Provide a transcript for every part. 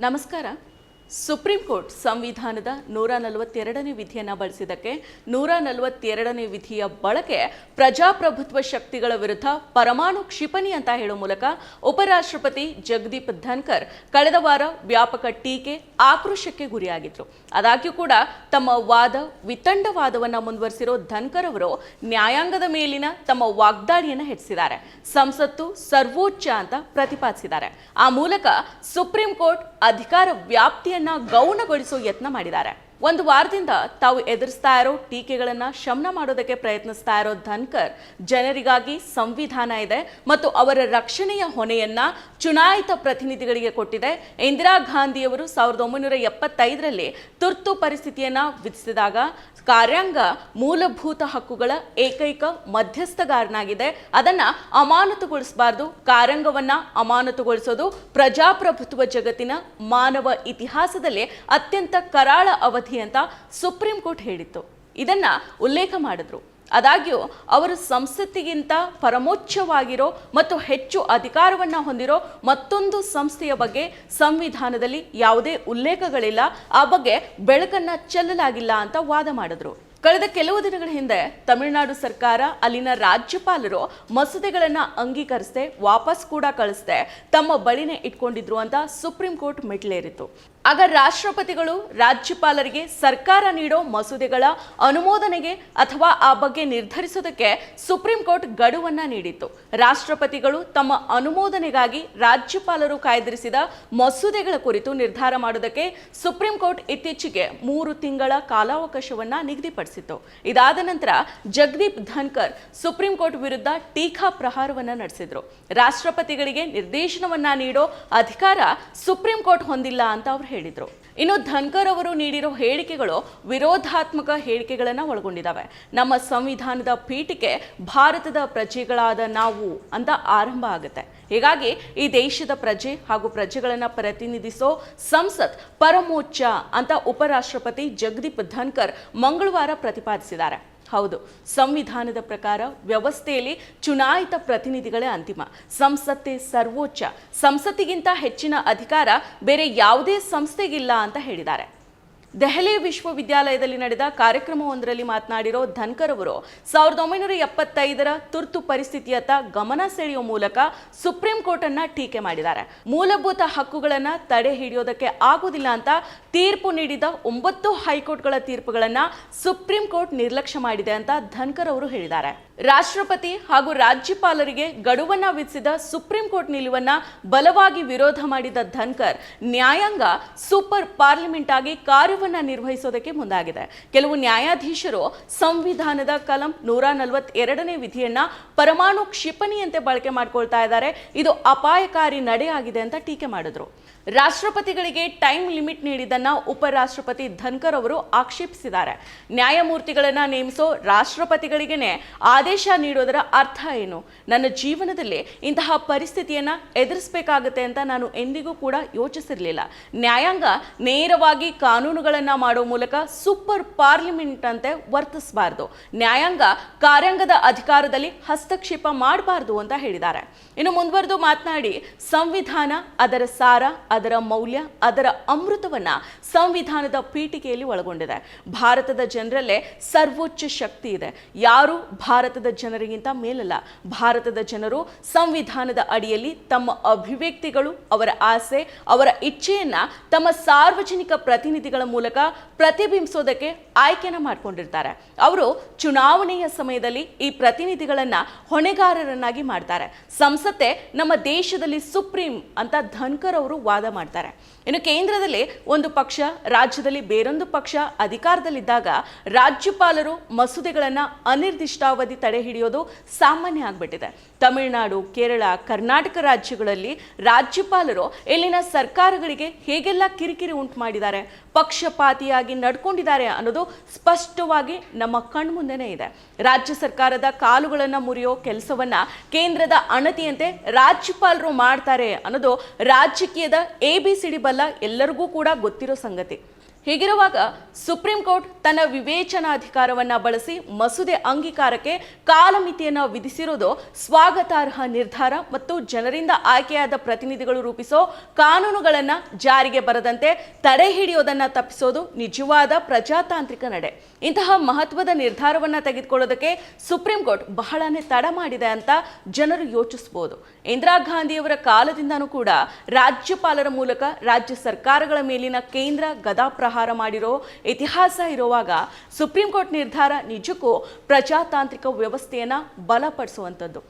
ನಮಸ್ಕಾರ. Supreme court ಸಂವಿಧಾನದ ನೂರ ನಲವತ್ತೆರಡನೇ ವಿಧಿಯನ್ನ ಬಳಸಿದ್ದಕ್ಕೆ ನೂರ ನಲವತ್ತೆರಡನೇ ವಿಧಿಯ ಬಳಕೆ ಪ್ರಜಾಪ್ರಭುತ್ವ ಶಕ್ತಿಗಳ ವಿರುದ್ಧ ಪರಮಾಣು ಕ್ಷಿಪಣಿ ಅಂತ ಹೇಳೋ ಮೂಲಕ ಉಪರಾಷ್ಟ್ರಪತಿ ಜಗದೀಪ್ ಧನ್ಕರ್ ಕಳೆದ ವಾರ ವ್ಯಾಪಕ ಟೀಕೆ ಆಕ್ರೋಶಕ್ಕೆ ಗುರಿಯಾಗಿದ್ರು. ಆದಾಗ್ಯೂ ಕೂಡ ತಮ್ಮ ವಾದ, ವಿತಂಡವಾದವನ್ನ ಮುಂದುವರಿಸಿರೋ ಧನ್ಕರ್ ಅವರು ನ್ಯಾಯಾಂಗದ ಮೇಲಿನ ತಮ್ಮ ವಾಗ್ದಾಳಿಯನ್ನು ಹೆಚ್ಚಿಸಿದ್ದಾರೆ. ಸಂಸತ್ತು ಸರ್ವೋಚ್ಚ ಅಂತ ಪ್ರತಿಪಾದಿಸಿದ್ದಾರೆ. ಆ ಮೂಲಕ ಸುಪ್ರೀಂ ಕೋರ್ಟ್ ಅಧಿಕಾರ ವ್ಯಾಪ್ತಿಯನ್ನ ಗೌಣಗೊಳಿಸುವ ಯತ್ನ ಮಾಡಿದ್ದಾರೆ. ಒಂದು ವಾರದಿಂದ ತಾವು ಎದುರಿಸ್ತಾ ಇರೋ ಟೀಕೆಗಳನ್ನ ಶಮನ ಮಾಡೋದಕ್ಕೆ ಪ್ರಯತ್ನಿಸ್ತಾ ಇರೋ ಧನ್ಕರ್ ಜನರಿಗಾಗಿ ಸಂವಿಧಾನ ಇದೆ ಮತ್ತು ಅವರ ರಕ್ಷಣೆಯ ಹೊಣೆಯನ್ನ ಚುನಾಯಿತ ಪ್ರತಿನಿಧಿಗಳಿಗೆ ಕೊಟ್ಟಿದೆ. ಇಂದಿರಾ ಗಾಂಧಿಯವರು ಸಾವಿರದ ಒಂಬೈನೂರ ಎಪ್ಪತ್ತೈದರಲ್ಲಿ ತುರ್ತು ಪರಿಸ್ಥಿತಿಯನ್ನ ವಿಧಿಸಿದಾಗ ಕಾರ್ಯಾಂಗ ಮೂಲಭೂತ ಹಕ್ಕುಗಳ ಏಕೈಕ ಮಧ್ಯಸ್ಥಗಾರನಾಗಿದೆ. ಅದನ್ನ ಅಮಾನತುಗೊಳಿಸಬಾರದು ಕಾರ್ಯಾಂಗವನ್ನ ಅಮಾನತುಗೊಳಿಸೋದು ಪ್ರಜಾಪ್ರಭುತ್ವ ಜಗತ್ತಿನ ಮಾನವ ಇತಿಹಾಸದಲ್ಲಿ ಅತ್ಯಂತ ಕರಾಳ ಅವಧಿ ಅಂತ ಸುಪ್ರೀಂ ಕೋರ್ಟ್ ಹೇಳಿತ್ತು. ಇದನ್ನ ಉಲ್ಲೇಖ ಮಾಡಿದ್ರು. ಆದಾಗ್ಯೂ, ಅವರು ಸಂಸತ್ತಿಗಿಂತ ಪರಮೋಚ್ಚವಾಗಿರೋ ಮತ್ತು ಹೆಚ್ಚು ಅಧಿಕಾರವನ್ನು ಹೊಂದಿರೋ ಮತ್ತೊಂದು ಸಂಸ್ಥೆಯ ಬಗ್ಗೆ ಸಂವಿಧಾನದಲ್ಲಿ ಯಾವುದೇ ಉಲ್ಲೇಖಗಳಿಲ್ಲ. ಆ ಬಗ್ಗೆ ಬೆಳಕನ್ನು ಚೆಲ್ಲಲಾಗಿಲ್ಲ ಅಂತ ವಾದ ಮಾಡಿದ್ರು. ಕಳೆದ ಕೆಲವು ದಿನಗಳ ಹಿಂದೆ ತಮಿಳುನಾಡು ಸರ್ಕಾರ, ಅಲ್ಲಿನ ರಾಜ್ಯಪಾಲರು ಮಸೂದೆಗಳನ್ನು ಅಂಗೀಕರಿಸದೆ, ವಾಪಸ್ ಕೂಡ ಕಳಿಸದೆ. ತಮ್ಮ ಬಳಿನೇ ಇಟ್ಕೊಂಡಿದ್ರು ಅಂತ ಸುಪ್ರೀಂ ಕೋರ್ಟ್ ಮೆಟ್ಲೇರಿತು ಆಗ ರಾಷ್ಟ್ರಪತಿಗಳು ರಾಜ್ಯಪಾಲರಿಗೆ ಸರ್ಕಾರ ನೀಡೋ ಮಸೂದೆಗಳ ಅನುಮೋದನೆಗೆ ಅಥವಾ ಆ ಬಗ್ಗೆ ನಿರ್ಧರಿಸೋದಕ್ಕೆ ಸುಪ್ರೀಂ ಕೋರ್ಟ್ ಗಡುವನ್ನ ನೀಡಿತ್ತು. ರಾಷ್ಟ್ರಪತಿಗಳು ತಮ್ಮ ಅನುಮೋದನೆಗಾಗಿ ರಾಜ್ಯಪಾಲರು ಕಾಯ್ದಿರಿಸಿದ ಮಸೂದೆಗಳ ಕುರಿತು ನಿರ್ಧಾರ ಮಾಡೋದಕ್ಕೆ ಸುಪ್ರೀಂ ಕೋರ್ಟ್ ಇತ್ತೀಚೆಗೆ ಮೂರು ತಿಂಗಳ ಕಾಲಾವಕಾಶವನ್ನ ಇದಾದ ನಂತರ ಜಗದೀಪ್ ಧನ್ಕರ್ ಸುಪ್ರೀಂ ಕೋರ್ಟ್ ವಿರುದ್ಧ ಟೀಕಾ ಪ್ರಹಾರವನ್ನ ನಡೆಸಿದ್ರು. ರಾಷ್ಟ್ರಪತಿಗಳಿಗೆ ನಿರ್ದೇಶನವನ್ನ ನೀಡೋ ಅಧಿಕಾರ ಸುಪ್ರೀಂ ಕೋರ್ಟ್ ಹೊಂದಿಲ್ಲ ಅಂತ ಅವ್ರು ಹೇಳಿದ್ರು. ಇನ್ನು ಧನ್ಕರ್ ಅವರು ನೀಡಿರೋ ಹೇಳಿಕೆಗಳು ವಿರೋಧಾತ್ಮಕ ಹೇಳಿಕೆಗಳನ್ನು ಒಳಗೊಂಡಿದ್ದಾವೆ ನಮ್ಮ ಸಂವಿಧಾನದ ಪೀಠಿಕೆ ಭಾರತದ ಪ್ರಜೆಗಳಾದ ನಾವು ಅಂತ ಆರಂಭ ಆಗುತ್ತೆ. ಹೀಗಾಗಿ ಈ ದೇಶದ ಪ್ರಜೆ ಹಾಗೂ ಪ್ರಜೆಗಳನ್ನು ಪ್ರತಿನಿಧಿಸೋ ಸಂಸತ್ ಪರಮೋಚ್ಚ ಅಂತ ಉಪರಾಷ್ಟ್ರಪತಿ ಜಗದೀಪ್ ಧನ್ಕರ್ ಮಂಗಳವಾರ ಪ್ರತಿಪಾದಿಸಿದ್ದಾರೆ. ಹೌದು. ಸಂವಿಧಾನದ ಪ್ರಕಾರ ವ್ಯವಸ್ಥೆಯಲ್ಲಿ ಚುನಾಯಿತ ಪ್ರತಿನಿಧಿಗಳೇ ಅಂತಿಮ. ಸಂಸತ್ತೇ ಸರ್ವೋಚ್ಚ. ಸಂಸತ್ತಿಗಿಂತ ಹೆಚ್ಚಿನ ಅಧಿಕಾರ ಬೇರೆ ಯಾವುದೇ ಸಂಸ್ಥೆಗಿಲ್ಲ ಅಂತ ಹೇಳಿದ್ದಾರೆ. ದೆಹಲಿ ವಿಶ್ವವಿದ್ಯಾಲಯದಲ್ಲಿ ನಡೆದ ಕಾರ್ಯಕ್ರಮವೊಂದರಲ್ಲಿ ಮಾತನಾಡಿರೋ ಧನ್ಕರ್ ಅವರು, ಸಾವಿರದ ಒಂಬೈನೂರ ಎಪ್ಪತ್ತೈದರ ತುರ್ತು ಪರಿಸ್ಥಿತಿಯತ್ತ ಗಮನ ಸೆಳೆಯುವ ಮೂಲಕ ಸುಪ್ರೀಂ ಕೋರ್ಟ್ ಅನ್ನ ಟೀಕೆ ಮಾಡಿದ್ದಾರೆ. ಮೂಲಭೂತ ಹಕ್ಕುಗಳನ್ನ ತಡೆ ಹಿಡಿಯೋದಕ್ಕೆ ಆಗುವುದಿಲ್ಲ ಅಂತ ತೀರ್ಪು ನೀಡಿದ ಒಂಬತ್ತು ಹೈಕೋರ್ಟ್ಗಳ ತೀರ್ಪುಗಳನ್ನ ಸುಪ್ರೀಂ ಕೋರ್ಟ್ ನಿರ್ಲಕ್ಷ್ಯ ಮಾಡಿದೆ ಅಂತ ಧನ್ಕರ್ ಅವರು ಹೇಳಿದ್ದಾರೆ. ರಾಷ್ಟ್ರಪತಿ ಹಾಗೂ ರಾಜ್ಯಪಾಲರಿಗೆ ಗಡುವನ್ನ ವಿಧಿಸಿದ ಸುಪ್ರೀಂ ಕೋರ್ಟ್ ನಿಲುವನ್ನ ಬಲವಾಗಿ ವಿರೋಧ ಮಾಡಿದ ಧನ್ಕರ್, ನ್ಯಾಯಾಂಗ ಸೂಪರ್ ಪಾರ್ಲಿಮೆಂಟ್ ಆಗಿ ಕಾರ್ಯವನ್ನ ನಿರ್ವಹಿಸೋದಕ್ಕೆ ಮುಂದಾಗಿದೆ. ಕೆಲವು ನ್ಯಾಯಾಧೀಶರು ಸಂವಿಧಾನದ ಕಲಂ ನೂರ ನಲವತ್ತೆರಡನೇ ವಿಧಿಯನ್ನ ಪರಮಾಣು ಕ್ಷಿಪಣಿಯಂತೆ ಬಳಕೆ ಮಾಡ್ಕೊಳ್ತಾ ಇದ್ದಾರೆ. ಇದು ಅಪಾಯಕಾರಿ ನಡೆಯಾಗಿದೆ ಅಂತ ಟೀಕೆ ಮಾಡಿದ್ರು. ರಾಷ್ಟ್ರಪತಿಗಳಿಗೆ ಟೈಮ್ ಲಿಮಿಟ್ ನೀಡಿದ್ದನ್ನ ಉಪರಾಷ್ಟ್ರಪತಿ ಧನ್ಕರ್ ಅವರು ಆಕ್ಷೇಪಿಸಿದ್ದಾರೆ. ನ್ಯಾಯಮೂರ್ತಿಗಳನ್ನ ನೇಮಿಸೋ ರಾಷ್ಟ್ರಪತಿಗಳಿಗೇನೆ ಆದೇಶ ನೀಡೋದರ ಅರ್ಥ ಏನು? ನನ್ನ ಜೀವನದಲ್ಲಿ ಇಂತಹ ಪರಿಸ್ಥಿತಿಯನ್ನ ಎದುರಿಸಬೇಕಾಗುತ್ತೆ ಅಂತ ನಾನು ಎಂದಿಗೂ ಕೂಡ ಯೋಚಿಸಿರಲಿಲ್ಲ. ನ್ಯಾಯಾಂಗ ನೇರವಾಗಿ ಕಾನೂನುಗಳನ್ನ ಮಾಡೋ ಮೂಲಕ ಸೂಪರ್ ಪಾರ್ಲಿಮೆಂಟ್ ಅಂತೆ ವರ್ತಿಸಬಾರ್ದು. ನ್ಯಾಯಾಂಗ ಕಾರ್ಯಾಂಗದ ಅಧಿಕಾರದಲ್ಲಿ ಹಸ್ತಕ್ಷೇಪ ಮಾಡಬಾರ್ದು ಅಂತ ಹೇಳಿದ್ದಾರೆ. ಇನ್ನು ಮುಂದುವರೆದು ಮಾತನಾಡಿ, ಸಂವಿಧಾನ ಅದರ ಸಾರ, ಅದರ ಮೌಲ್ಯ, ಅದರ ಅಮೃತವನ್ನ ಸಂವಿಧಾನದ ಪೀಠಿಕೆಯಲ್ಲಿ ಒಳಗೊಂಡಿದೆ. ಭಾರತದ ಜನರಲ್ಲೇ ಸರ್ವೋಚ್ಚ ಶಕ್ತಿ ಇದೆ. ಯಾರು ಭಾರತದ ಜನರಿಗಿಂತ ಮೇಲಲ್ಲ. ಭಾರತದ ಜನರು ಸಂವಿಧಾನದ ಅಡಿಯಲ್ಲಿ ತಮ್ಮ ಅಭಿವ್ಯಕ್ತಿಗಳು, ಅವರ ಆಸೆ, ಅವರ ಇಚ್ಛೆಯನ್ನ ತಮ್ಮ ಸಾರ್ವಜನಿಕ ಪ್ರತಿನಿಧಿಗಳ ಮೂಲಕ ಪ್ರತಿಬಿಂಬಿಸೋದಕ್ಕೆ ಆಯ್ಕೆನ ಮಾಡ್ಕೊಂಡಿರ್ತಾರೆ. ಅವರು ಚುನಾವಣೆಯ ಸಮಯದಲ್ಲಿ ಈ ಪ್ರತಿನಿಧಿಗಳನ್ನ ಹೊಣೆಗಾರರನ್ನಾಗಿ ಮಾಡ್ತಾರೆ. ಸಂಸತ್ತೆ ನಮ್ಮ ದೇಶದಲ್ಲಿ ಸುಪ್ರೀಂ ಅಂತ ಧನ್ಕರ್ ಅವರು ವಾದ ಮಾಡ್ತಾರೆ. ಇನ್ನು ಕೇಂದ್ರದಲ್ಲಿ ಒಂದು ಪಕ್ಷ, ರಾಜ್ಯದಲ್ಲಿ ಬೇರೊಂದು ಪಕ್ಷ ಅಧಿಕಾರದಲ್ಲಿದ್ದಾಗ ರಾಜ್ಯಪಾಲರು ಮಸೂದೆಗಳನ್ನ ಅನಿರ್ದಿಷ್ಟಾವಧಿ ತಡೆ ಹಿಡಿಯೋದು ಸಾಮಾನ್ಯ ಆಗ್ಬಿಟ್ಟಿದೆ. ತಮಿಳುನಾಡು, ಕೇರಳ, ಕರ್ನಾಟಕ ರಾಜ್ಯಗಳಲ್ಲಿ ರಾಜ್ಯಪಾಲರು ಇಲ್ಲಿನ ಸರ್ಕಾರಗಳಿಗೆ ಹೇಗೆಲ್ಲ ಕಿರಿಕಿರಿ ಉಂಟು ಮಾಡಿದ್ದಾರೆ? ಪಕ್ಷಪಾತಿಯಾಗಿ ನಡ್ಕೊಂಡಿದ್ದಾರೆ ಅನ್ನೋದು ಸ್ಪಷ್ಟವಾಗಿ ನಮ್ಮ ಕಣ್ಮುಂದೆನೇ ಇದೆ. ರಾಜ್ಯ ಸರ್ಕಾರದ ಕಾಲುಗಳನ್ನು ಮುರಿಯೋ ಕೆಲಸವನ್ನ ಕೇಂದ್ರದ ಅಣತಿಯಂತೆ ರಾಜ್ಯಪಾಲರು ಮಾಡ್ತಾರೆ ಅನ್ನೋದು ರಾಜಕೀಯದ ಎ ಬಿ ಸಿ ಡಿ ಬಲ್ಲ ಎಲ್ಲರಿಗೂ ಕೂಡ ಗೊತ್ತಿರೋ ಸಂಗತಿ. ಹೀಗಿರುವಾಗ ಸುಪ್ರೀಂ ಕೋರ್ಟ್ ತನ್ನ ವಿವೇಚನಾಧಿಕಾರವನ್ನ ಬಳಸಿ ಮಸೂದೆ ಅಂಗೀಕಾರಕ್ಕೆ ಕಾಲಮಿತಿಯನ್ನ ವಿಧಿಸಿರುವುದು ಸ್ವಾಗತಾರ್ಹ ನಿರ್ಧಾರ ಮತ್ತು ಜನರಿಂದ ಆಯ್ಕೆಯಾದ ಪ್ರತಿನಿಧಿಗಳು ರೂಪಿಸೋ ಕಾನೂನುಗಳನ್ನ ಜಾರಿಗೆ ಬರದಂತೆ ತಡೆ ಹಿಡಿಯೋದನ್ನ ತಪ್ಪಿಸೋದು ನಿಜವಾದ ಪ್ರಜಾತಾಂತ್ರಿಕ ನಡೆ. ಇಂತಹ ಮಹತ್ವದ ನಿರ್ಧಾರವನ್ನ ತೆಗೆದುಕೊಳ್ಳೋದಕ್ಕೆ ಸುಪ್ರೀಂ ಕೋರ್ಟ್ ಬಹಳನೇ ತಡ ಮಾಡಿದೆ ಅಂತ ಜನರು ಯೋಚಿಸಬಹುದು ಇಂದಿರಾ ಗಾಂಧಿಯವರ ಕಾಲದಿಂದನೂ ಕೂಡ ರಾಜ್ಯಪಾಲರ ಮೂಲಕ ರಾಜ್ಯ ಸರ್ಕಾರಗಳ ಮೇಲಿನ ಕೇಂದ್ರ ಗದಾ ಪ್ರಹಾರ ಮಾಡಿರೋ ಇತಿಹಾಸ ಇರುವಾಗ ಸುಪ್ರೀಂ ಕೋರ್ಟ್ ನಿರ್ಧಾರ ನಿಜಕ್ಕೂ ಪ್ರಜಾತಾಂತ್ರಿಕ ವ್ಯವಸ್ಥೆಯನ್ನ ಬಲಪಡಿಸುವಂಥದ್ದು.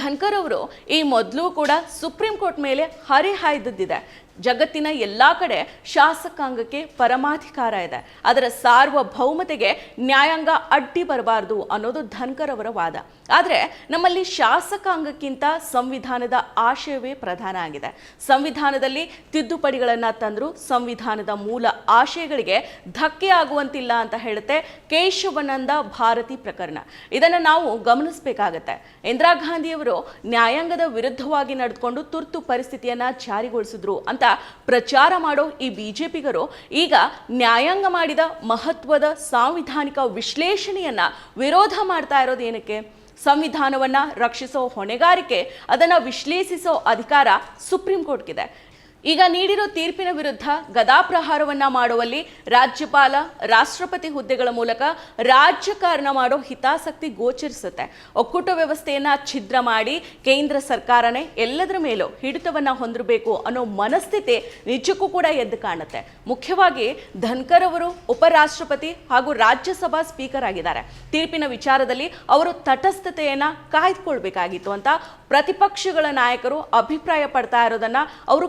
ಧನ್ಕರ್ ಅವರು ಈ ಮೊದಲು ಕೂಡ ಸುಪ್ರೀಂ ಕೋರ್ಟ್ ಮೇಲೆ ಹರಿಹಾಯ್ದಿದ್ದಿದೆ. ಜಗತ್ತಿನ ಎಲ್ಲ ಕಡೆ ಶಾಸಕಾಂಗಕ್ಕೆ ಪರಮಾಧಿಕಾರ ಇದೆ. ಅದರ ಸಾರ್ವಭೌಮತೆಗೆ ನ್ಯಾಯಾಂಗ ಅಡ್ಡಿ ಬರಬಾರದು ಅನ್ನೋದು ಧನ್ಕರ್ ಅವರ ವಾದ. ಆದರೆ ನಮ್ಮಲ್ಲಿ ಶಾಸಕಾಂಗಕ್ಕಿಂತ ಸಂವಿಧಾನದ ಆಶಯವೇ ಪ್ರಧಾನ ಆಗಿದೆ. ಸಂವಿಧಾನದಲ್ಲಿ ತಿದ್ದುಪಡಿಗಳನ್ನು ತಂದರೂ ಸಂವಿಧಾನದ ಮೂಲ ಆಶಯಗಳಿಗೆ ಧಕ್ಕೆ ಆಗುವಂತಿಲ್ಲ ಅಂತ ಹೇಳುತ್ತೆ ಕೇಶವನಂದ ಭಾರತಿ ಪ್ರಕರಣ. ಇದನ್ನು ನಾವು ಗಮನಿಸಬೇಕಾಗತ್ತೆ. ಇಂದಿರಾ ಗಾಂಧಿಯವರು ನ್ಯಾಯಾಂಗದ ವಿರುದ್ಧವಾಗಿ ನಡೆದುಕೊಂಡು ತುರ್ತು ಪರಿಸ್ಥಿತಿಯನ್ನು ಜಾರಿಗೊಳಿಸಿದ್ರು ಅಂತ ಪ್ರಚಾರ ಮಾಡೋ ಈ ಬಿಜೆಪಿಗರು ಈಗ ನ್ಯಾಯಾಂಗ ಮಾಡಿದ ಮಹತ್ವದ ಸಾಂವಿಧಾನಿಕ ವಿಶ್ಲೇಷಣೆಯನ್ನ ವಿರೋಧ ಮಾಡ್ತಾ ಇರೋದು ಏನಕ್ಕೆ? ಸಂವಿಧಾನವನ್ನ ರಕ್ಷಿಸೋ ಹೊಣೆಗಾರಿಕೆ, ಅದನ್ನ ವಿಶ್ಲೇಷಿಸೋ ಅಧಿಕಾರ ಸುಪ್ರೀಂ ಕೋರ್ಟ್ಗಿದೆ. ಈಗ ನೀಡಿರೋ ತೀರ್ಪಿನ ವಿರುದ್ಧ ಗದಾಪ್ರಹಾರವನ್ನ ಮಾಡುವಲ್ಲಿ ರಾಜ್ಯಪಾಲ, ರಾಷ್ಟ್ರಪತಿ ಹುದ್ದೆಗಳ ಮೂಲಕ ರಾಜಕಾರಣ ಮಾಡೋ ಹಿತಾಸಕ್ತಿ ಗೋಚರಿಸುತ್ತೆ. ಒಕ್ಕೂಟ ವ್ಯವಸ್ಥೆಯನ್ನ ಛಿದ್ರ ಮಾಡಿ ಕೇಂದ್ರ ಸರ್ಕಾರನೇ ಎಲ್ಲದರ ಮೇಲೂ ಹಿಡಿತವನ್ನ ಹೊಂದಿರಬೇಕು ಅನ್ನೋ ಮನಸ್ಥಿತಿ ನಿಜಕ್ಕೂ ಕೂಡ ಎದ್ದು ಕಾಣುತ್ತೆ. ಮುಖ್ಯವಾಗಿ ಧನ್ಕರ್ ಅವರು ಉಪರಾಷ್ಟ್ರಪತಿ ಹಾಗೂ ರಾಜ್ಯಸಭಾ ಸ್ಪೀಕರ್ ಆಗಿದ್ದಾರೆ. ತೀರ್ಪಿನ ವಿಚಾರದಲ್ಲಿ ಅವರು ತಟಸ್ಥತೆಯನ್ನ ಕಾಯ್ದುಕೊಳ್ಬೇಕಾಗಿತ್ತು ಅಂತ ಪ್ರತಿಪಕ್ಷಗಳ ನಾಯಕರು ಅಭಿಪ್ರಾಯ ಪಡ್ತಾ ಇರೋದನ್ನ ಅವರು